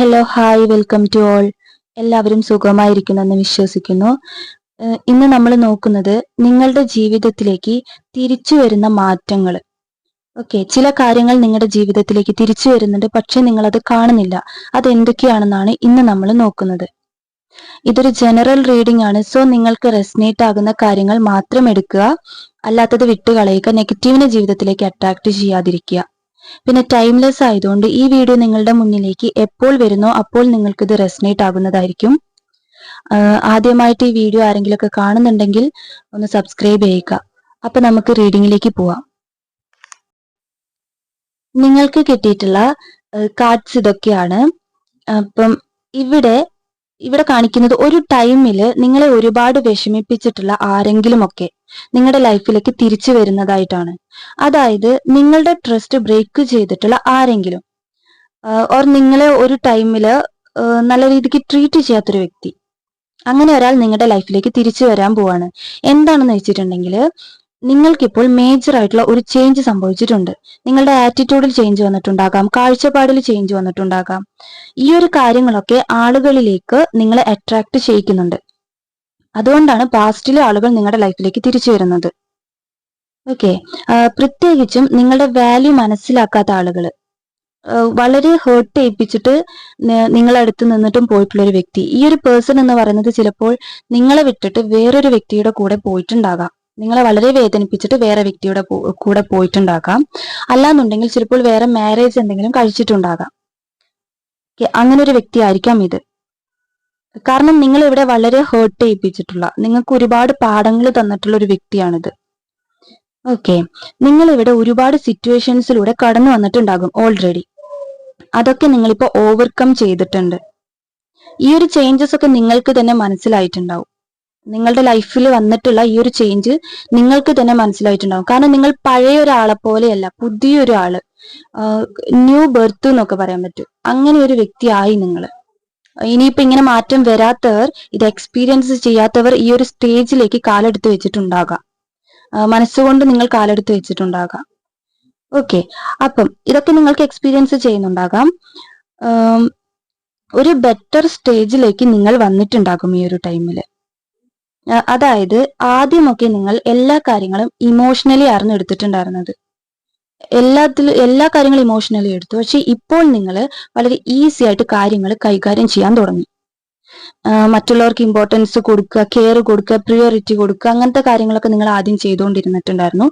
Hello hi welcome to all എല്ലാവരും സുഖമായിരിക്കുന്നെന്ന് വിശ്വസിക്കുന്നു. ഇന്ന് നമ്മൾ നോക്കുന്നത് നിങ്ങളുടെ ജീവിതത്തിലേക്ക് തിരിച്ചു വരുന്ന മാറ്റങ്ങൾ. ഓക്കെ ചില കാര്യങ്ങൾ നിങ്ങളുടെ ജീവിതത്തിലേക്ക് തിരിച്ചു വരുന്നുണ്ട് പക്ഷെ നിങ്ങൾ അത് കാണുന്നില്ല. അത് എന്തൊക്കെയാണെന്നാണ് ഇന്ന് നമ്മൾ നോക്കുന്നത്. ഇതൊരു ജനറൽ റീഡിംഗ് ആണ്. സോ നിങ്ങൾക്ക് റെസ്നേറ്റ് ആകുന്ന കാര്യങ്ങൾ മാത്രം എടുക്കുക. അല്ലാത്തത് വിട്ടുകളയുക നെഗറ്റീവിനെ ജീവിതത്തിലേക്ക് അട്രാക്ട് ചെയ്യാതിരിക്കുക. പിന്നെ ടൈംലെസ് ആയതുകൊണ്ട് ഈ വീഡിയോ നിങ്ങളുടെ മുന്നിലേക്ക് എപ്പോൾ വരുന്നോ അപ്പോൾ നിങ്ങൾക്ക് ഇത് റെസ്നേറ്റ് ആകുന്നതായിരിക്കും ആദ്യമായിട്ട് ഈ വീഡിയോ ആരെങ്കിലും കാണുന്നുണ്ടെങ്കിൽ ഒന്ന് സബ്സ്ക്രൈബ് ചെയ്യുക. അപ്പൊ നമുക്ക് റീഡിങ്ങിലേക്ക് പോവാം. നിങ്ങൾക്ക് കിട്ടിയിട്ടുള്ള കാർഡ്സ് ഇതൊക്കെയാണ്. അപ്പം ഇവിടെ ഇവിടെ കാണിക്കുന്നത് ഒരു ടൈമിൽ നിങ്ങളെ ഒരുപാട് വിഷമിപ്പിച്ചിട്ടുള്ള ആരെങ്കിലും ഒക്കെ നിങ്ങളുടെ ലൈഫിലേക്ക് തിരിച്ചു വരുന്നതായിട്ടാണ്. അതായത് നിങ്ങളുടെ ട്രസ്റ്റ് ബ്രേക്ക് ചെയ്തിട്ടുള്ള ആരെങ്കിലും ഓർ നിങ്ങളെ ഒരു ടൈമിൽ നല്ല രീതിക്ക് ട്രീറ്റ് ചെയ്യാത്തൊരു വ്യക്തി. അങ്ങനെ ഒരാൾ നിങ്ങളുടെ ലൈഫിലേക്ക് തിരിച്ചു വരാൻ പോവാണ്. എന്താണെന്ന് വെച്ചിട്ടുണ്ടെങ്കിൽ നിങ്ങൾക്കിപ്പോൾ മേജർ ആയിട്ടുള്ള ഒരു ചേഞ്ച് സംഭവിച്ചിട്ടുണ്ട്. നിങ്ങളുടെ ആറ്റിറ്റ്യൂഡിൽ ചേഞ്ച് വന്നിട്ടുണ്ടാകാം കാഴ്ചപ്പാടിൽ ചേഞ്ച് വന്നിട്ടുണ്ടാകാം. ഈ ഒരു കാര്യങ്ങളൊക്കെ ആളുകളിലേക്ക് നിങ്ങളെ അട്രാക്ട് ചെയ്യിക്കുന്നുണ്ട്. അതുകൊണ്ടാണ് പാസ്റ്റിലെ ആളുകൾ നിങ്ങളുടെ ലൈഫിലേക്ക് തിരിച്ചു വരുന്നത്. ഓക്കെ പ്രത്യേകിച്ചും നിങ്ങളുടെ വാല്യൂ മനസ്സിലാക്കാത്ത ആളുകൾ. വളരെ ഹേർട്ട് ചെയ്യിപ്പിച്ചിട്ട് നിങ്ങളെ അടുത്ത് നിന്നിട്ടും പോയിട്ടുള്ള ഒരു വ്യക്തി. ഈ ഒരു പേഴ്സൺ എന്ന് പറയുന്നത് ചിലപ്പോൾ നിങ്ങളെ വിട്ടിട്ട് വേറൊരു വ്യക്തിയുടെ കൂടെ പോയിട്ടുണ്ടാകാം. നിങ്ങളെ വളരെ വേദനിപ്പിച്ചിട്ട് വേറെ വ്യക്തിയുടെ കൂടെ പോയിട്ടുണ്ടാകാം. അല്ലാന്നുണ്ടെങ്കിൽ ചിലപ്പോൾ വേറെ മാരേജ് എന്തെങ്കിലും കഴിച്ചിട്ടുണ്ടാകാം. അങ്ങനെ ഒരു വ്യക്തി ആയിരിക്കാം ഇത്. കാരണം നിങ്ങൾ ഇവിടെ വളരെ ഹേർട്ട് ചെയ്യിപ്പിച്ചിട്ടുള്ള നിങ്ങൾക്ക് ഒരുപാട് പാഠങ്ങൾ തന്നിട്ടുള്ള ഒരു വ്യക്തിയാണിത്. ഓക്കെ. നിങ്ങൾ ഇവിടെ ഒരുപാട് സിറ്റുവേഷൻസിലൂടെ കടന്നു വന്നിട്ടുണ്ടാകും ഓൾറെഡി അതൊക്കെ നിങ്ങളിപ്പോ ഓവർകം ചെയ്തിട്ടുണ്ട്. ഈ ഒരു ചേഞ്ചസ് ഒക്കെ നിങ്ങൾക്ക് തന്നെ മനസ്സിലായിട്ടുണ്ടാവും. നിങ്ങളുടെ ലൈഫിൽ വന്നിട്ടുള്ള ഈ ഒരു ചേഞ്ച് നിങ്ങൾക്ക് തന്നെ മനസ്സിലായിട്ടുണ്ടാവും. കാരണം നിങ്ങൾ പഴയ ഒരാളെ പോലെയല്ല പുതിയൊരു ആൾ ന്യൂ ബർത്ത് എന്നൊക്കെ പറയാൻ പറ്റും. അങ്ങനെ ഒരു വ്യക്തിയായി നിങ്ങൾ ഇനിയിപ്പോ ഇങ്ങനെ മാറ്റം വരാത്തവർ ഇത് എക്സ്പീരിയൻസ് ചെയ്യാത്തവർ ഈ ഒരു സ്റ്റേജിലേക്ക് കാലെടുത്ത് വെച്ചിട്ടുണ്ടാകാം. മനസ്സുകൊണ്ട് നിങ്ങൾ കാലെടുത്ത് വെച്ചിട്ടുണ്ടാകാം. ഓക്കെ അപ്പം ഇതൊക്കെ നിങ്ങൾക്ക് എക്സ്പീരിയൻസ് ചെയ്യുന്നുണ്ടാകാം. ഒരു ബെറ്റർ സ്റ്റേജിലേക്ക് നിങ്ങൾ വന്നിട്ടുണ്ടാകും ഈ ഒരു ടൈമിൽ അതായത് ആദ്യമൊക്കെ നിങ്ങൾ എല്ലാ കാര്യങ്ങളും ഇമോഷണലി ആയിരുന്നു എടുത്തിട്ടുണ്ടായിരുന്നത് എല്ലാത്തിലും എല്ലാ കാര്യങ്ങളും ഇമോഷണലി എടുത്തു. പക്ഷെ ഇപ്പോൾ നിങ്ങൾ വളരെ ഈസി ആയിട്ട് കാര്യങ്ങൾ കൈകാര്യം ചെയ്യാൻ തുടങ്ങി. മറ്റുള്ളവർക്ക് ഇമ്പോർട്ടൻസ് കൊടുക്കുക കെയർ കൊടുക്കുക പ്രിയോറിറ്റി കൊടുക്കുക അങ്ങനത്തെ കാര്യങ്ങളൊക്കെ നിങ്ങൾ ആദ്യം ചെയ്തുകൊണ്ടിരുന്നിട്ടുണ്ടായിരുന്നു.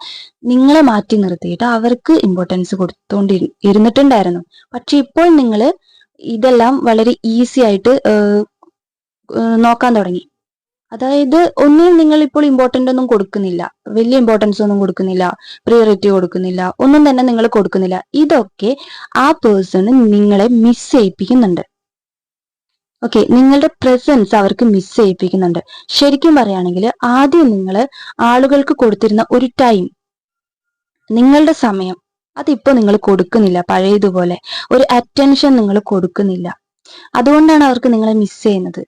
നിങ്ങളെ മാറ്റി നിർത്തിയിട്ട് അവർക്ക് ഇമ്പോർട്ടൻസ് കൊടുത്തുകൊണ്ട് ഇരുന്നിട്ടുണ്ടായിരുന്നു. പക്ഷെ ഇപ്പോൾ നിങ്ങൾ ഇതെല്ലാം വളരെ ഈസി ആയിട്ട് നോക്കാൻ തുടങ്ങി. അതായത് ഒന്നും നിങ്ങൾ ഇപ്പോൾ ഇമ്പോർട്ടന്റ് ഒന്നും കൊടുക്കുന്നില്ല. വലിയ ഇമ്പോർട്ടൻസ് ഒന്നും കൊടുക്കുന്നില്ല. പ്രിയോറിറ്റി കൊടുക്കുന്നില്ല. ഒന്നും തന്നെ നിങ്ങൾ കൊടുക്കുന്നില്ല. ഇതൊക്കെ ആ പേഴ്സണ് നിങ്ങളെ മിസ് ചെയ്യിപ്പിക്കുന്നുണ്ട്. ഓക്കെ നിങ്ങളുടെ പ്രസൻസ് അവർക്ക് മിസ് ചെയ്യിപ്പിക്കുന്നുണ്ട്. ശരിക്കും പറയുകയാണെങ്കിൽ ആദ്യം നിങ്ങൾ ആളുകൾക്ക് കൊടുത്തിരുന്ന ഒരു ടൈം നിങ്ങളുടെ സമയം അതിപ്പോ നിങ്ങൾ കൊടുക്കുന്നില്ല. പഴയതുപോലെ ഒരു അറ്റൻഷൻ നിങ്ങൾ കൊടുക്കുന്നില്ല. അതുകൊണ്ടാണ് അവർക്ക് നിങ്ങളെ മിസ് ചെയ്യുന്നത്.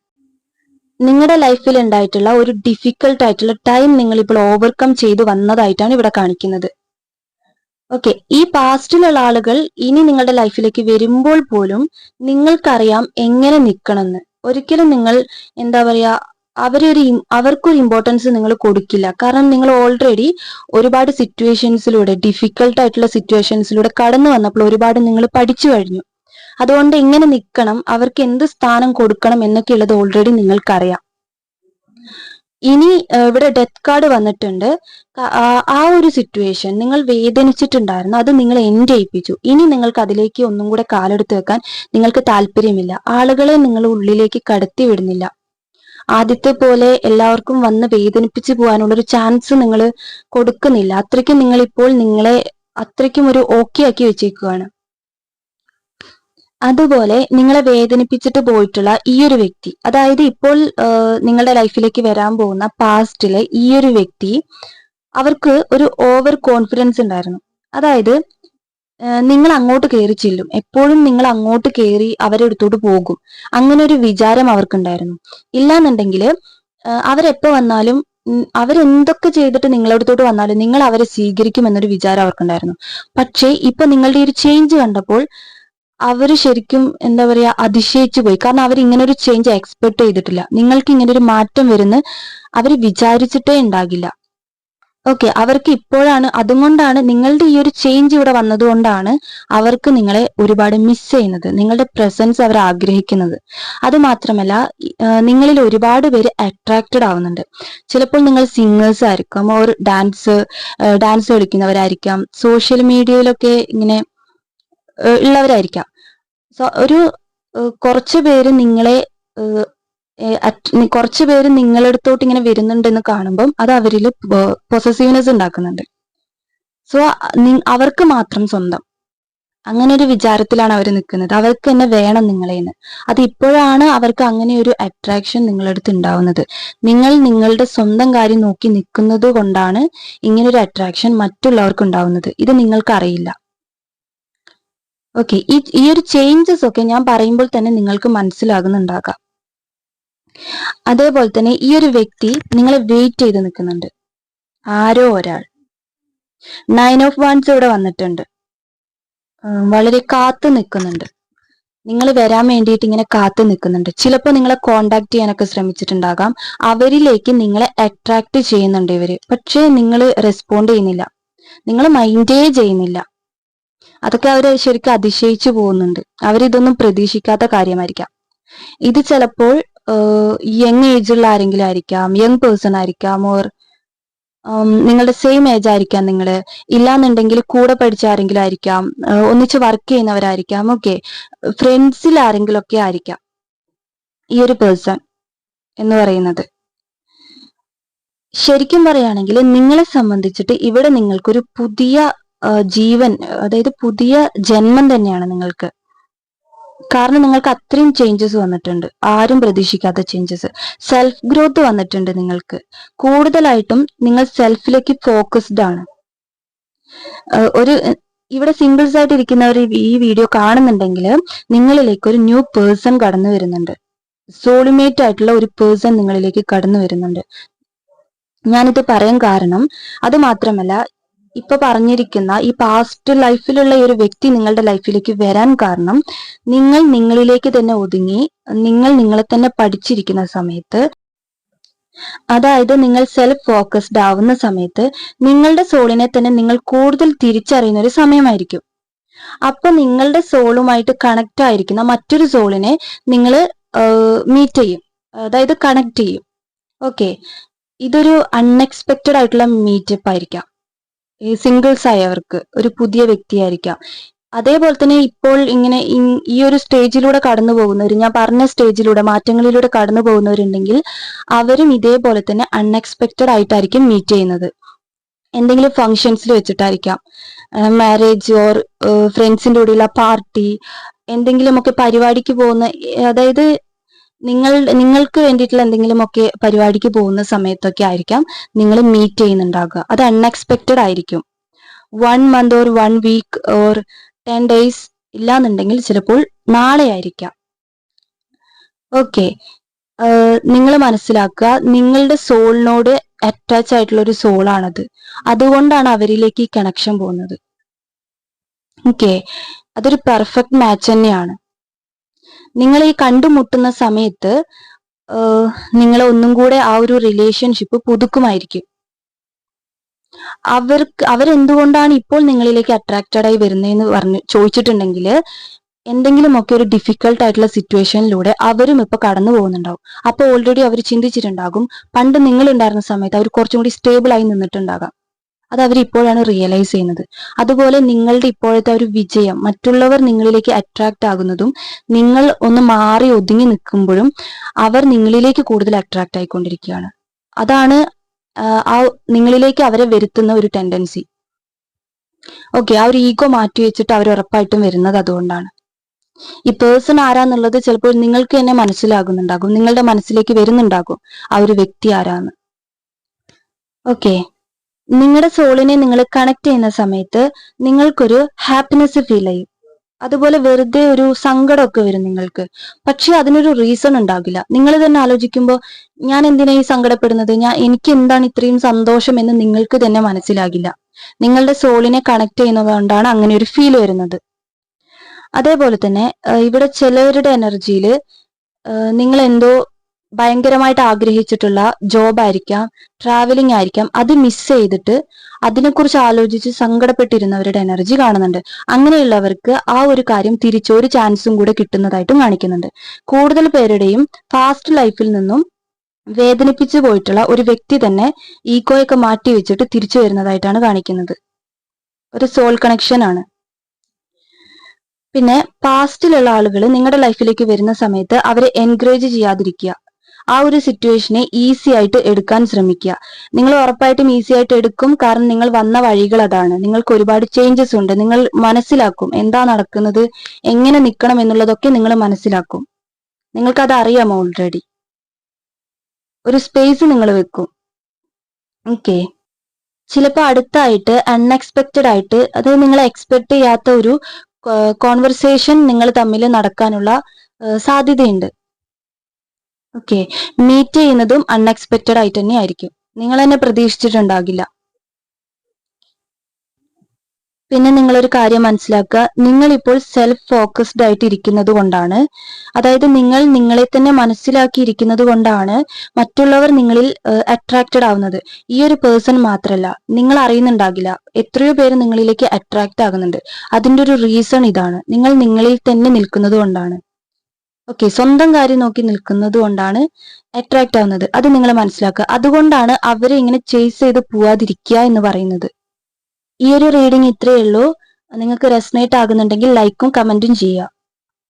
നിങ്ങളുടെ ലൈഫിൽ ഉണ്ടായിട്ടുള്ള ഒരു ഡിഫിക്കൽട്ട് ആയിട്ടുള്ള ടൈം നിങ്ങൾ ഇപ്പോൾ ഓവർകം ചെയ്തു വന്നതായിട്ടാണ് ഇവിടെ കാണിക്കുന്നത്. ഓക്കെ ഈ പാസ്റ്റിലുള്ള ആളുകൾ ഇനി നിങ്ങളുടെ ലൈഫിലേക്ക് വരുമ്പോൾ പോലും നിങ്ങൾക്കറിയാം എങ്ങനെ നിൽക്കണമെന്ന് ഒരിക്കലും നിങ്ങൾ എന്താ പറയാ അവരൊരു അവർക്കൊരു ഇമ്പോർട്ടൻസ് നിങ്ങൾ കൊടുക്കില്ല. കാരണം നിങ്ങൾ ഓൾറെഡി ഒരുപാട് സിറ്റുവേഷൻസിലൂടെ ഡിഫിക്കൽട്ട് ആയിട്ടുള്ള സിറ്റുവേഷൻസിലൂടെ കടന്നു വന്നപ്പോൾ ഒരുപാട് നിങ്ങൾ പഠിച്ചു കഴിഞ്ഞു. അതുകൊണ്ട് എങ്ങനെ നിൽക്കണം അവർക്ക് എന്ത് സ്ഥാനം കൊടുക്കണം എന്നൊക്കെ ഉള്ളത് ഓൾറെഡി നിങ്ങൾക്കറിയാം. ഇനി ഇവിടെ ഡെത്ത് കാർഡ് വന്നിട്ടുണ്ട്. ആ- ഒരു സിറ്റുവേഷൻ നിങ്ങൾ വേദനിച്ചിട്ടുണ്ടായിരുന്നു അത് നിങ്ങൾ എൻഡ് ചെയ്യിപ്പിച്ചു ഇനി നിങ്ങൾക്ക് അതിലേക്ക് ഒന്നും കൂടെ കാലെടുത്ത് വെക്കാൻ നിങ്ങൾക്ക് താല്പര്യമില്ല. ആളുകളെ നിങ്ങൾ ഉള്ളിലേക്ക് കടത്തി വിടുന്നില്ല. ആദ്യത്തെ പോലെ എല്ലാവർക്കും വന്ന് വേദനിപ്പിച്ചു പോകാനുള്ള ഒരു ചാൻസ് നിങ്ങൾ കൊടുക്കുന്നില്ല. അത്രയ്ക്കും നിങ്ങൾ ഇപ്പോൾ നിങ്ങളെ അത്രയ്ക്കും ഒരു ഓക്കെ ആക്കി വെച്ചേക്കുകയാണ് അതുപോലെ നിങ്ങളെ വേദനിപ്പിച്ചിട്ട് പോയിട്ടുള്ള ഈ ഒരു വ്യക്തി അതായത് ഇപ്പോൾ നിങ്ങളുടെ ലൈഫിലേക്ക് വരാൻ പോകുന്ന പാസ്റ്റിലെ ഈ ഒരു വ്യക്തി അവർക്ക് ഒരു ഓവർ കോൺഫിഡൻസ് ഉണ്ടായിരുന്നു. അതായത് നിങ്ങൾ അങ്ങോട്ട് കയറി ചെല്ലും. എപ്പോഴും നിങ്ങൾ അങ്ങോട്ട് കയറി അവരെ അടുത്തോട്ട് പോകും. അങ്ങനെ ഒരു വിചാരം അവർക്കുണ്ടായിരുന്നു. ഇല്ലാന്നുണ്ടെങ്കിൽ അവരെപ്പോ വന്നാലും അവരെന്തൊക്കെ ചെയ്തിട്ട് നിങ്ങളുടെ അടുത്തോട്ട് വന്നാലും നിങ്ങൾ അവരെ സ്വീകരിക്കും എന്നൊരു വിചാരം അവർക്കുണ്ടായിരുന്നു. പക്ഷേ ഇപ്പൊ നിങ്ങളുടെ ഒരു ചേഞ്ച് കണ്ടപ്പോൾ അവർ ശരിക്കും എന്താ പറയാ അതിശയിച്ചു പോയി. കാരണം അവർ ഇങ്ങനെ ഒരു ചേഞ്ച് എക്സ്പെക്ട് ചെയ്തിട്ടില്ല. നിങ്ങൾക്ക് ഇങ്ങനെ ഒരു മാറ്റം വരുന്ന അവർ വിചാരിച്ചിട്ടേ ഉണ്ടാകില്ല. ഓക്കെ അവർക്ക് ഇപ്പോഴാണ് അതുകൊണ്ടാണ് നിങ്ങളുടെ ഈ ഒരു ചേഞ്ച് ഇവിടെ വന്നതുകൊണ്ടാണ് അവർക്ക് നിങ്ങളെ ഒരുപാട് മിസ് ചെയ്യുന്നത്. നിങ്ങളുടെ പ്രസൻസ് അവർ ആഗ്രഹിക്കുന്നത്. അത് മാത്രമല്ല നിങ്ങളിൽ ഒരുപാട് പേര് അട്രാക്റ്റഡ് ആവുന്നുണ്ട്. ചിലപ്പോൾ നിങ്ങൾ സിംഗേഴ്സ് ആയിരിക്കാം ഓർ ഡാൻസ് ഡാൻസ് കളിക്കുന്നവരായിരിക്കാം. സോഷ്യൽ മീഡിയയിലൊക്കെ ഇങ്ങനെ ഉള്ളവരായിരിക്കാം. ഒരു കുറച്ച് പേര് നിങ്ങളെ കുറച്ച് പേര് നിങ്ങളടുത്തോട്ട് ഇങ്ങനെ വരുന്നുണ്ടെന്ന് കാണുമ്പം അത് അവരിൽ പൊസസീവ്നെസ് ഉണ്ടാക്കുന്നുണ്ട്. സോ അവർക്ക് മാത്രം സ്വന്തം. അങ്ങനെ ഒരു വിചാരത്തിലാണ് അവർ നിൽക്കുന്നത്. അവർക്ക് തന്നെ വേണം നിങ്ങളെന്ന്. അത് ഇപ്പോഴാണ് അവർക്ക് അങ്ങനെ ഒരു അട്രാക്ഷൻ നിങ്ങളടുത്ത് ഉണ്ടാവുന്നത്. നിങ്ങൾ നിങ്ങളുടെ സ്വന്തം കാര്യം നോക്കി നിൽക്കുന്നത് കൊണ്ടാണ് ഇങ്ങനൊരു അട്രാക്ഷൻ മറ്റുള്ളവർക്ക് ഉണ്ടാവുന്നത്. ഇത് നിങ്ങൾക്ക് അറിയില്ല ഓക്കെ ഈ ഒരു ചേഞ്ചസ് ഒക്കെ ഞാൻ പറയുമ്പോൾ തന്നെ നിങ്ങൾക്ക് മനസ്സിലാകുന്നുണ്ടാകാം. അതേപോലെ തന്നെ ഈ ഒരു വ്യക്തി നിങ്ങളെ വെയിറ്റ് ചെയ്ത് നിൽക്കുന്നുണ്ട്. ആരോ ഒരാൾ. നയൻ ഓഫ് വൺസ് ഇവിടെ വന്നിട്ടുണ്ട്. വളരെ കാത്തു നിൽക്കുന്നുണ്ട്. നിങ്ങൾ വരാൻ വേണ്ടിയിട്ട് ഇങ്ങനെ കാത്തു നിൽക്കുന്നുണ്ട്. ചിലപ്പോൾ നിങ്ങളെ കോണ്ടാക്ട് ചെയ്യാനൊക്കെ ശ്രമിച്ചിട്ടുണ്ടാകാം. അവരിലേക്ക് നിങ്ങളെ അട്രാക്ട് ചെയ്യുന്നുണ്ട് ഇവർ. പക്ഷേ നിങ്ങൾ റെസ്പോണ്ട് ചെയ്യുന്നില്ല. നിങ്ങൾ മൈൻഡേ ചെയ്യുന്നില്ല. അതൊക്കെ അവർ ശരിക്കും അതിശയിച്ചു പോകുന്നുണ്ട്. അവരിതൊന്നും പ്രതീക്ഷിക്കാത്ത കാര്യമായിരിക്കാം. ഇത് ചിലപ്പോൾ യങ് ഏജുള്ള ആരെങ്കിലും ആയിരിക്കാം യങ് പേഴ്സൺ ആയിരിക്കാം ഓർ നിങ്ങളുടെ സെയിം ഏജ് ആയിരിക്കാം നിങ്ങൾ ഇല്ലാന്നുണ്ടെങ്കിൽ കൂടെ പഠിച്ച ആരെങ്കിലും ആയിരിക്കാം ഒന്നിച്ച് വർക്ക് ചെയ്യുന്നവരായിരിക്കാം ഓക്കെ ഫ്രണ്ട്സിൽ ആരെങ്കിലും ഒക്കെ ആയിരിക്കാം ഈ ഒരു പേഴ്സൺ എന്ന് പറയുന്നത്. ശരിക്കും പറയുകയാണെങ്കിൽ നിങ്ങളെ സംബന്ധിച്ചിട്ട് ഇവിടെ നിങ്ങൾക്കൊരു പുതിയ ജീവൻ അതായത് പുതിയ ജന്മം തന്നെയാണ് നിങ്ങൾക്ക്. കാരണം നിങ്ങൾക്ക് അത്രയും ചേഞ്ചസ് വന്നിട്ടുണ്ട്. ആരും പ്രതീക്ഷിക്കാത്ത ചേഞ്ചസ് സെൽഫ് ഗ്രോത്ത് വന്നിട്ടുണ്ട് നിങ്ങൾക്ക്. കൂടുതലായിട്ടും നിങ്ങൾ സെൽഫിലേക്ക് ഫോക്കസ്ഡ് ആണ്. ഒരു ഇവിടെ സിംഗിൾസ് ആയിട്ട് ഇരിക്കുന്നവർ ഈ- വീഡിയോ കാണുന്നുണ്ടെങ്കിൽ നിങ്ങളിലേക്ക് ഒരു ന്യൂ പേഴ്സൺ കടന്നു വരുന്നുണ്ട്. സോളിമേറ്റ് ആയിട്ടുള്ള ഒരു പേഴ്സൺ നിങ്ങളിലേക്ക് കടന്നു വരുന്നുണ്ട്. ഞാനിത് പറയാൻ കാരണം അത് മാത്രമല്ല ഇപ്പൊ പറഞ്ഞിരിക്കുന്ന ഈ പാസ്റ്റ് ലൈഫിലുള്ള ഒരു വ്യക്തി നിങ്ങളുടെ ലൈഫിലേക്ക് വരാൻ കാരണം നിങ്ങൾ നിങ്ങളിലേക്ക് തന്നെ ഒതുങ്ങി നിങ്ങൾ നിങ്ങളെ തന്നെ പഠിച്ചിരിക്കുന്ന സമയത്ത് അതായത് നിങ്ങൾ സെൽഫ് ഫോക്കസ്ഡ് ആവുന്ന സമയത്ത് നിങ്ങളുടെ സോളിനെ തന്നെ നിങ്ങൾ കൂടുതൽ തിരിച്ചറിയുന്ന ഒരു സമയമായിരിക്കും. അപ്പൊ നിങ്ങളുടെ സോളുമായിട്ട് കണക്ട് ആയിരിക്കുന്ന മറ്റൊരു സോളിനെ നിങ്ങൾ മീറ്റ് ചെയ്യും. അതായത് കണക്ട് ചെയ്യും. ഓക്കെ ഇതൊരു അൺഎക്സ്പെക്റ്റഡ് ആയിട്ടുള്ള മീറ്റപ്പ് ആയിരിക്കാം. സിംഗിൾസ് ആയവർക്ക് ഒരു പുതിയ വ്യക്തിയായിരിക്കാം. അതേപോലെ തന്നെ ഇപ്പോൾ ഇങ്ങനെ ഈ ഒരു സ്റ്റേജിലൂടെ കടന്നു പോകുന്നവർ ഞാൻ പറഞ്ഞ സ്റ്റേജിലൂടെ മാറ്റങ്ങളിലൂടെ കടന്നു പോകുന്നവരുണ്ടെങ്കിൽ അവരും ഇതേപോലെ തന്നെ അൺഎക്സ്പെക്റ്റഡ് ആയിട്ടായിരിക്കും മീറ്റ് ചെയ്യുന്നത്. എന്തെങ്കിലും ഫങ്ഷൻസിൽ വെച്ചിട്ടായിരിക്കാം. മാരേജ് ഓർ ഫ്രണ്ട്സിന്റെ കൂടെയുള്ള പാർട്ടി എന്തെങ്കിലുമൊക്കെ പരിപാടിക്ക് പോകുന്ന അതായത് നിങ്ങൾ നിങ്ങൾക്ക് വേണ്ടിയിട്ടുള്ള എന്തെങ്കിലുമൊക്കെ പരിപാടിക്ക് പോകുന്ന സമയത്തൊക്കെ ആയിരിക്കാം നിങ്ങൾ മീറ്റ് ചെയ്യുന്നുണ്ടാകുക അത് അൺഎക്സ്പെക്റ്റഡ് ആയിരിക്കും. One month or one week or ten days ഇല്ലാന്നുണ്ടെങ്കിൽ ചിലപ്പോൾ നാളെ ആയിരിക്കാം. ഓക്കെ നിങ്ങൾ മനസ്സിലാക്കുക നിങ്ങളുടെ സോളിനോട് അറ്റാച്ച് ആയിട്ടുള്ള ഒരു സോളാണത് അതുകൊണ്ടാണ് അവരിലേക്ക് ഈ കണക്ഷൻ പോകുന്നത്. ഓക്കെ അതൊരു പെർഫെക്റ്റ് മാച്ച് തന്നെയാണ്. നിങ്ങൾ ഈ കണ്ടുമുട്ടുന്ന സമയത്ത് നിങ്ങൾ ഒന്നും കൂടെ ആ ഒരു റിലേഷൻഷിപ്പ് പുതുക്കുമായിരിക്കും. അവർക്ക് അവരെന്തുകൊണ്ടാണ് ഇപ്പോൾ നിങ്ങളിലേക്ക് അട്രാക്റ്റഡ് ആയി വരുന്നതെന്ന് പറഞ്ഞ് ചോദിച്ചിട്ടുണ്ടെങ്കിൽ എന്തെങ്കിലുമൊക്കെ ഒരു ഡിഫിക്കൽട്ട് ആയിട്ടുള്ള സിറ്റുവേഷനിലൂടെ അവരും ഇപ്പൊ കടന്നു പോകുന്നുണ്ടാവും. അപ്പൊ ഓൾറെഡി അവർ ചിന്തിച്ചിട്ടുണ്ടാകും പണ്ട് നിങ്ങൾ ഉണ്ടായിരുന്ന സമയത്ത് അവർ കുറച്ചും കൂടി സ്റ്റേബിൾ ആയി നിന്നിട്ടുണ്ടാകാം. അത് അവർ ഇപ്പോഴാണ് റിയലൈസ് ചെയ്യുന്നത്. അതുപോലെ നിങ്ങളുടെ ഇപ്പോഴത്തെ ഒരു വിജയം മറ്റുള്ളവർ നിങ്ങളിലേക്ക് അട്രാക്ട് ആകുന്നതും നിങ്ങൾ ഒന്ന് മാറി ഒതുങ്ങി നിൽക്കുമ്പോഴും അവർ നിങ്ങളിലേക്ക് കൂടുതൽ അട്രാക്ട് ആയിക്കൊണ്ടിരിക്കുകയാണ്. അതാണ് ആ നിങ്ങളിലേക്ക് അവരെ വരുത്തുന്ന ഒരു ടെൻഡൻസി ഓക്കെ ആ ഒരു ഈഗോ മാറ്റി വെച്ചിട്ട് അവർ ഉറപ്പായിട്ടും വരുന്നത് അതുകൊണ്ടാണ്. ഈ പേഴ്സൺ ആരാന്നുള്ളത് ചിലപ്പോൾ നിങ്ങൾക്ക് തന്നെ മനസ്സിലാകുന്നുണ്ടാകും. നിങ്ങളുടെ മനസ്സിലേക്ക് വരുന്നുണ്ടാകും ആ ഒരു വ്യക്തി ആരാന്ന്. ഓക്കെ നിങ്ങളുടെ സോളിനെ നിങ്ങൾ കണക്ട് ചെയ്യുന്ന സമയത്ത് നിങ്ങൾക്കൊരു ഹാപ്പിനെസ് ഫീൽ ചെയ്യും അതുപോലെ വെറുതെ ഒരു സങ്കടമൊക്കെ വരും നിങ്ങൾക്ക്. പക്ഷെ അതിനൊരു റീസൺ ഉണ്ടാകില്ല നിങ്ങൾ തന്നെ ആലോചിക്കുമ്പോൾ ഞാൻ എന്തിനാ ഈ സങ്കടപ്പെടുന്നത്? ഞാൻ എനിക്ക് എന്താണ് ഇത്രയും സന്തോഷം എന്ന് നിങ്ങൾക്ക് തന്നെ മനസ്സിലാകില്ല. നിങ്ങളുടെ സോളിനെ കണക്ട് ചെയ്യുന്നത് കൊണ്ടാണ് അങ്ങനെ ഒരു ഫീൽ വരുന്നത്. അതേപോലെ തന്നെ ഇവിടെ ചിലവരുടെ എനർജിയിൽ നിങ്ങൾ എന്തോ ഭയങ്കരമായിട്ട് ആഗ്രഹിച്ചിട്ടുള്ള ജോബ് ആയിരിക്കാം ട്രാവലിംഗ് ആയിരിക്കാം അത് മിസ് ചെയ്തിട്ട് അതിനെക്കുറിച്ച് ആലോചിച്ച് സങ്കടപ്പെട്ടിരുന്നവരുടെ എനർജി കാണുന്നുണ്ട്. അങ്ങനെയുള്ളവർക്ക് ആ ഒരു കാര്യം തിരിച്ചൊരു ചാൻസും കൂടെ കിട്ടുന്നതായിട്ടും കാണിക്കുന്നുണ്ട്. കൂടുതൽ പേരുടെയും ഫാസ്റ്റ് ലൈഫിൽ നിന്നും വേദനിപ്പിച്ചു പോയിട്ടുള്ള ഒരു വ്യക്തി തന്നെ ഈഗോയൊക്കെ മാറ്റി വെച്ചിട്ട് തിരിച്ചു വരുന്നതായിട്ടാണ് കാണിക്കുന്നത്. ഒരു സോൾ കണക്ഷൻ ആണ്. പിന്നെ പാസ്റ്റിലുള്ള ആളുകൾ നിങ്ങളുടെ ലൈഫിലേക്ക് വരുന്ന സമയത്ത് അവരെ എൻകറേജ് ചെയ്യാതിരിക്കുക. ആ ഒരു സിറ്റുവേഷനെ ഈസി ആയിട്ട് എടുക്കാൻ ശ്രമിക്കുക. നിങ്ങൾ ഉറപ്പായിട്ടും ഈസി ആയിട്ട് എടുക്കും. കാരണം നിങ്ങൾ വന്ന വഴികൾ അതാണ്. നിങ്ങൾക്ക് ഒരുപാട് ചേഞ്ചസ് ഉണ്ട്. നിങ്ങൾ മനസ്സിലാക്കും എന്താ നടക്കുന്നത് എങ്ങനെ നിൽക്കണം എന്നുള്ളതൊക്കെ നിങ്ങൾ മനസ്സിലാക്കും. നിങ്ങൾക്കത് അറിയാം ഓൾറെഡി ഒരു സ്പേസ് നിങ്ങൾ വെക്കും. ഓക്കെ ചിലപ്പോൾ അടുത്തായിട്ട് അൺഎക്സ്പെക്റ്റഡ് ആയിട്ട് അത് നിങ്ങൾ എക്സ്പെക്ട് ചെയ്യാത്ത ഒരു കോൺവെർസേഷൻ നിങ്ങൾ തമ്മിൽ നടക്കാനുള്ള സാധ്യതയുണ്ട്. ഓക്കെ മീറ്റ് ചെയ്യുന്നതും അൺഎക്സ്പെക്റ്റഡ് ആയിട്ട് തന്നെ ആയിരിക്കും. നിങ്ങൾ തന്നെ പ്രതീക്ഷിച്ചിട്ടുണ്ടാകില്ല. പിന്നെ നിങ്ങളൊരു കാര്യം മനസ്സിലാക്കുക. നിങ്ങൾ ഇപ്പോൾ സെൽഫ് ഫോക്കസ്ഡ് ആയിട്ട് ഇരിക്കുന്നത് കൊണ്ടാണ്. അതായത് നിങ്ങൾ നിങ്ങളെ തന്നെ മനസ്സിലാക്കിയിരിക്കുന്നത് കൊണ്ടാണ് മറ്റുള്ളവർ നിങ്ങളിൽ അട്രാക്റ്റഡ് ആവുന്നത്. ഈ ഒരു പേഴ്സൺ മാത്രമല്ല നിങ്ങൾ അറിയുന്നുണ്ടാകില്ല. എത്രയോ പേര് നിങ്ങളിലേക്ക് അട്രാക്റ്റ് ആകുന്നുണ്ട്. അതിന്റെ ഒരു റീസൺ ഇതാണ്. നിങ്ങൾ നിങ്ങളിൽ തന്നെ നിൽക്കുന്നത് കൊണ്ടാണ്. ഓക്കെ സ്വന്തം കാര്യം നോക്കി നിൽക്കുന്നത് കൊണ്ടാണ് അട്രാക്റ്റ് ആവുന്നത്. അത് നിങ്ങൾ മനസ്സിലാക്കുക. അതുകൊണ്ടാണ് അവരെ ഇങ്ങനെ ചേസ് ചെയ്ത് പോവാതിരിക്കുക എന്ന് പറയുന്നത്. ഈ ഒരു റീഡിംഗ് ഇത്രയേ ഉള്ളൂ. നിങ്ങൾക്ക് റെസ്നേറ്റ് ആകുന്നുണ്ടെങ്കിൽ ലൈക്കും കമന്റും ചെയ്യുക.